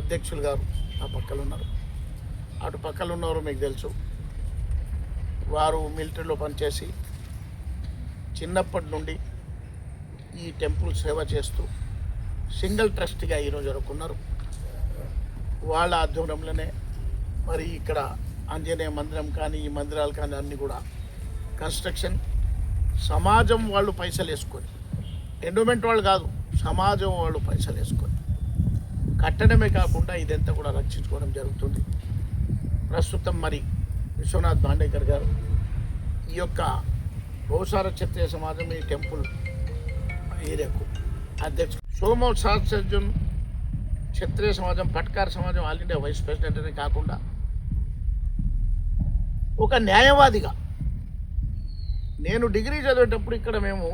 అధ్యక్షులు గారు ఆ పక్కలు ఉన్నారు. అటు పక్కలు ఉన్నవారు మీకు తెలుసు. వారు మిలిటరీలో పనిచేసి చిన్నప్పటి నుండి ఈ టెంపుల్ సేవ చేస్తూ సింగిల్ ట్రస్ట్గా ఈరోజు అనుకున్నారు వాళ్ళ ఆధ్వర్యంలోనే మరి ఇక్కడ ఆంజనేయ మందిరం కానీ ఈ మందిరాలు కానీ అన్నీ కూడా కన్స్ట్రక్షన్. సమాజం వాళ్ళు పైసలు వేసుకొని ఎండోమెంట్ వాళ్ళు కాదు సమాజం వాళ్ళు పైసలు వేసుకొని కట్టడమే కాకుండా ఇదంతా కూడా రక్షించుకోవడం జరుగుతుంది. ప్రస్తుతం మరి విశ్వనాథ్ బాండేకర్ గారు ఈ యొక్క బహుసార క్షత్రియ సమాజం ఈ టెంపుల్ ఏరియాకు అధ్యక్షుడు సోమో సహస్రజన్ క్షత్రియ సమాజం పట్కార సమాజం ఆల్ ఇండియా వైస్ ప్రెసిడెంట్ అనే కాకుండా ఒక న్యాయవాదిగా నేను డిగ్రీ చదివేటప్పుడు ఇక్కడ మేము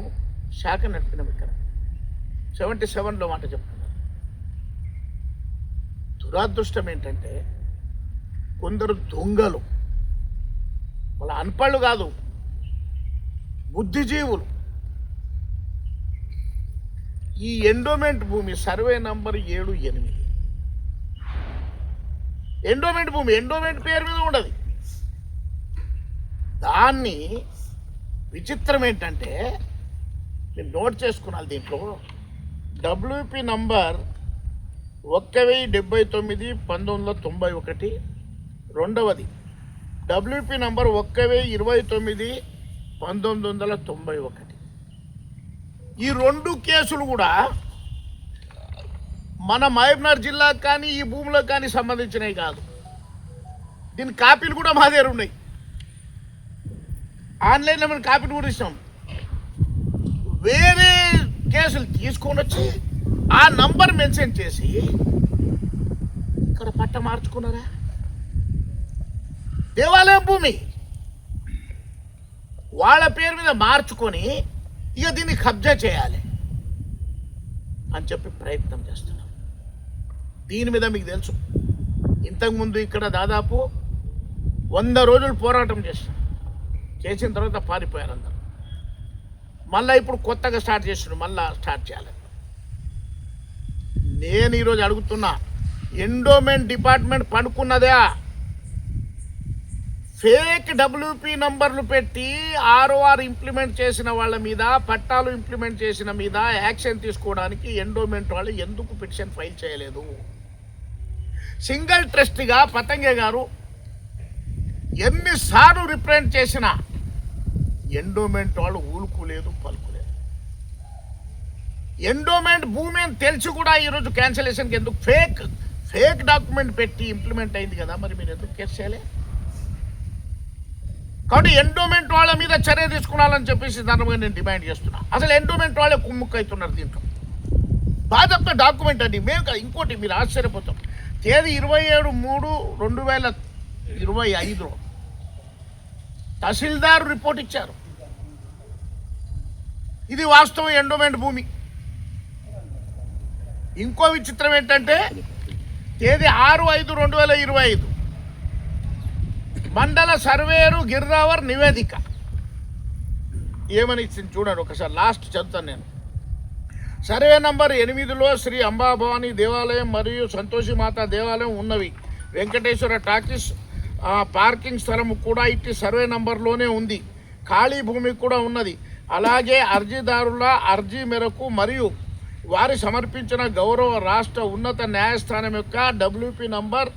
శాఖ నడిపినాం ఇక్కడ. సెవెంటీ సెవెన్లో మాట చెప్తున్నాను దురాదృష్టం ఏంటంటే కొందరు దొంగలు. వాళ్ళ అన్పళ్ళు కాదు బుద్ధిజీవులు. ఈ ఎండోమెంట్ భూమి సర్వే నంబర్ ఏడు ఎనిమిది. ఎండోమెంట్ భూమి ఎండోమెంట్ పేరు మీద ఉండదు. దాన్ని విచిత్రం ఏంటంటే నేను నోట్ చేసుకున్నాను దీంట్లో. డబ్ల్యూపి నంబర్ ఒక్క వెయ్యి డెబ్బై తొమ్మిది పంతొమ్మిది వందల తొంభై ఒకటి. రెండవది డబ్ల్యూపీ నంబర్ ఒక్క వెయ్యి ఇరవై తొమ్మిది పంతొమ్మిది వందల తొంభై ఒకటి. ఈ రెండు కేసులు కూడా మన మహబూబ్నగర్ జిల్లాకు కానీ ఈ భూములకు కానీ సంబంధించినవి కాదు. దీని కాపీలు కూడా మా దగ్గర ఉన్నాయి. ఆన్లైన్లో మనం కాపీలు కూడా ఇస్తాం. వేరే కేసులు తీసుకొని వచ్చి ఆ నంబర్ మెన్షన్ చేసి ఇక్కడ పట్ట మార్చుకున్నారా? దేవాలయం భూమి. వాళ్ళ పేరు మీద మార్చుకొని ఇక దీన్ని కబ్జా చేయాలి అని చెప్పి ప్రయత్నం చేస్తున్నాం. దీని మీద మీకు తెలుసు. ఇంతకుముందు ఇక్కడ దాదాపు వంద రోజులు పోరాటం చేస్తాం చేసిన తర్వాత పారిపోయారు అందరు. మళ్ళీ ఇప్పుడు కొత్తగా స్టార్ట్ చేస్తున్నాడు మళ్ళీ స్టార్ట్ చేయాలి. నేను ఈరోజు అడుగుతున్నా ఎండోమెంట్ డిపార్ట్మెంట్ పడుకున్నదా. ఫేక్ డబ్ల్యూపీ నంబర్లు పెట్టి ఆర్ఓఆర్ ఇంప్లిమెంట్ చేసిన వాళ్ళ మీద పట్టాలు ఇంప్లిమెంట్ చేసిన మీద యాక్షన్ తీసుకోవడానికి ఎండోమెంట్ వాళ్ళు ఎందుకు పిటిషన్ ఫైల్ చేయలేదు? సింగిల్ ట్రస్ట్గా పతంగే గారు ఎన్నిసార్లు రిప్రజెంట్ చేసినా ఎండోమెంట్ వాళ్ళు ఊలుకోలేదు పలుకులేదు. ఎండోమెంట్ భూమి అని తెలిసి కూడా ఈరోజు క్యాన్సలేషన్కి ఎందుకు? ఫేక్ ఫేక్ డాక్యుమెంట్ పెట్టి ఇంప్లిమెంట్ అయింది కదా మరి మీరు ఎందుకు కేసు చేయలే? కాబట్టి ఎండోమెంట్ వాళ్ళ మీద చర్య తీసుకున్నాలని చెప్పేసి సందర్భంగా నేను డిమాండ్ చేస్తున్నా. అసలు ఎండోమెంట్ వాళ్ళే కుమ్ముక్కు అవుతున్నారు దీంట్లో. బాధప్త డాక్యుమెంట్ అండి మేము కదా ఇంకోటి మీరు ఆశ్చర్యపోతాం. తేదీ ఇరవై ఏడు మూడు రెండు వేల ఇరవై ఐదులో తహసీల్దార్ రిపోర్ట్ ఇచ్చారు. ఇది వాస్తవం ఎండోమెంట్ భూమి. ఇంకో విచిత్రం ఏంటంటే తేదీ ఆరు ఐదు రెండు వేల ఇరవై ఐదు. మండల సర్వేరు గిర్రావర్ నివేదిక. ఏమని ఇచ్చింది చూడండి ఒకసారి లాస్ట్ చదువుతాను నేను. సర్వే నంబర్ ఎనిమిదిలో శ్రీ అంబాభవాని దేవాలయం మరియు సంతోషి మాత దేవాలయం ఉన్నవి. వెంకటేశ్వర టాకీస్ పార్కింగ్ స్థలం కూడా ఇట్టి సర్వే నంబర్లోనే ఉంది. ఖాళీ భూమి కూడా ఉన్నది. అలాగే అర్జీదారుల అర్జీ మేరకు మరియు వారి సమర్పించిన గౌరవ రాష్ట్ర ఉన్నత న్యాయస్థానం యొక్క డబ్ల్యూపీ నంబర్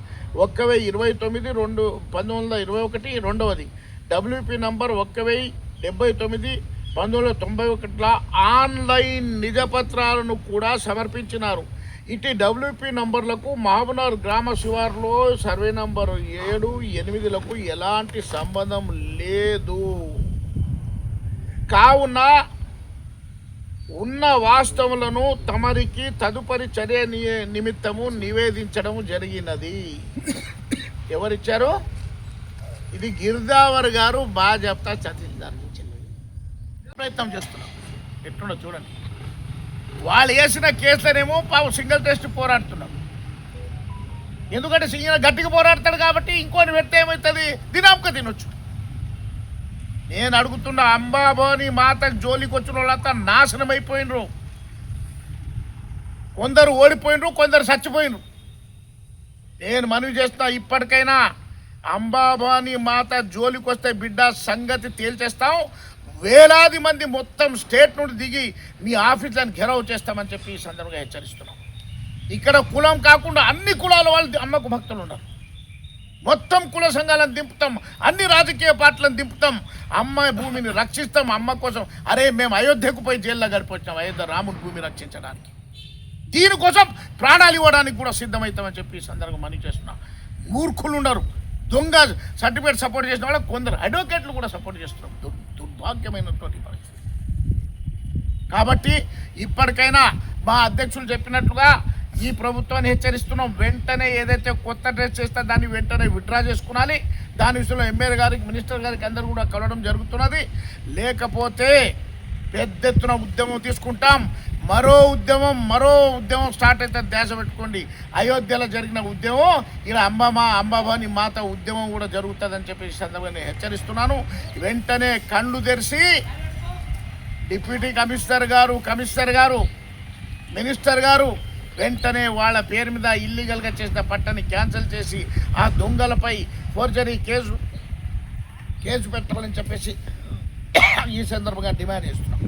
ఒక్క వెయ్యి ఇరవై తొమ్మిది రెండు పంతొమ్మిది వందల ఇరవై ఒకటి రెండవది. డబ్ల్యూపీ నంబర్ ఒక్క వెయ్యి డెబ్బై తొమ్మిది పంతొమ్మిది వందల తొంభై ఒకటిలో ఆన్లైన్ నిజపత్రాలను కూడా సమర్పించినారు. ఇటు డబ్ల్యూపీ నంబర్లకు మహబూబ్నగర్ గ్రామ శివారులో సర్వే నంబర్ ఏడు ఎనిమిదిలకు ఎలాంటి సంబంధం లేదు. కావున ఉన్న వాస్తవులను తమరికి తదుపరి చర్య నిమిత్తము నివేదించడం జరిగినది. ఎవరిచ్చారు? ఇది గిర్దావర్ గారు బాజప్తా ఛత్తీస్గఢ్ నుంచి. ప్రయత్నం చేస్తున్నాం. ఎట్లుండో చూడండి. వాళ్ళు వేసిన కేసులనేమో పాపం సింగిల్ టెస్ట్ పోరాడుతున్నాం. ఎందుకంటే సింగిల్ గట్టిగా పోరాడతాడు కాబట్టి ఇంకోని పెడితే ఏమవుతుంది? దినాంక తినొచ్చు. నేను అడుగుతున్న అంబాబోని మాతకు జోలికి వచ్చిన వాళ్ళంతా నాశనం అయిపోయినరు. కొందరు ఓడిపోయినరు కొందరు చచ్చిపోయినరు. నేను మనవి చేస్తున్నా ఇప్పటికైనా అంబాబోని మాత జోలికొస్తే బిడ్డ సంగతి తేల్చేస్తాం. వేలాది మంది మొత్తం స్టేట్ నుండి దిగి మీ ఆఫీసులను ఘెరావ్ చేస్తామని చెప్పి ఈ సందర్భంగా హెచ్చరిస్తున్నాం. ఇక్కడ కులం కాకుండా అన్ని కులాల వాళ్ళు అమ్మకు భక్తులు ఉన్నారు. మొత్తం కుల సంఘాలను దింపుతాం. అన్ని రాజకీయ పార్టీలను దింపుతాం. అమ్మ భూమిని రక్షిస్తాం. అమ్మ కోసం అరే మేము అయోధ్యకు పోయి జైల్లో గడిపొచ్చాం అయోధ్య రాముడి భూమి రక్షించడానికి. దీనికోసం ప్రాణాలు ఇవ్వడానికి కూడా సిద్ధమవుతామని చెప్పి ఈ సందర్భం మనీ చేస్తున్నాం. మూర్ఖులు ఉన్నారు దొంగ సర్టిఫికేట్ సపోర్ట్ చేసిన వాళ్ళకి కొందరు అడ్వకేట్లు కూడా సపోర్ట్ చేస్తున్నాం దుర్ దుర్భాగ్యమైనటువంటి పరిస్థితి. కాబట్టి ఇప్పటికైనా మా అధ్యక్షులు చెప్పినట్లుగా ఈ ప్రభుత్వాన్ని హెచ్చరిస్తున్నాం. వెంటనే ఏదైతే కొత్త డ్రెస్ చేస్తే దాన్ని వెంటనే విత్డ్రా చేసుకోవాలి దాని విషయంలో ఎమ్మెల్యే గారికి మినిస్టర్ గారికి అందరూ కూడా కలవడం జరుగుతున్నది. లేకపోతే పెద్ద ఎత్తున ఉద్యమం తీసుకుంటాం. మరో ఉద్యమం మరో ఉద్యమం స్టార్ట్ అయితే దేశ పెట్టుకోండి. అయోధ్యలో జరిగిన ఉద్యమం ఇలా అంబమా అంబాబాని మాత ఉద్యమం కూడా జరుగుతుందని చెప్పి సందర్భంగా నేను హెచ్చరిస్తున్నాను. వెంటనే కళ్ళు తెరిచి డిప్యూటీ కమిషనర్ గారు కమిషనర్ గారు మినిస్టర్ గారు వెంటనే వాళ్ళ పేరు మీద ఇల్లీగల్గా చేసిన పట్టని క్యాన్సిల్ చేసి ఆ దొంగలపై ఫోర్జరీ కేసు కేసు పెట్టాలని చెప్పేసి ఈ సందర్భంగా డిమాండ్ చేస్తున్నాం.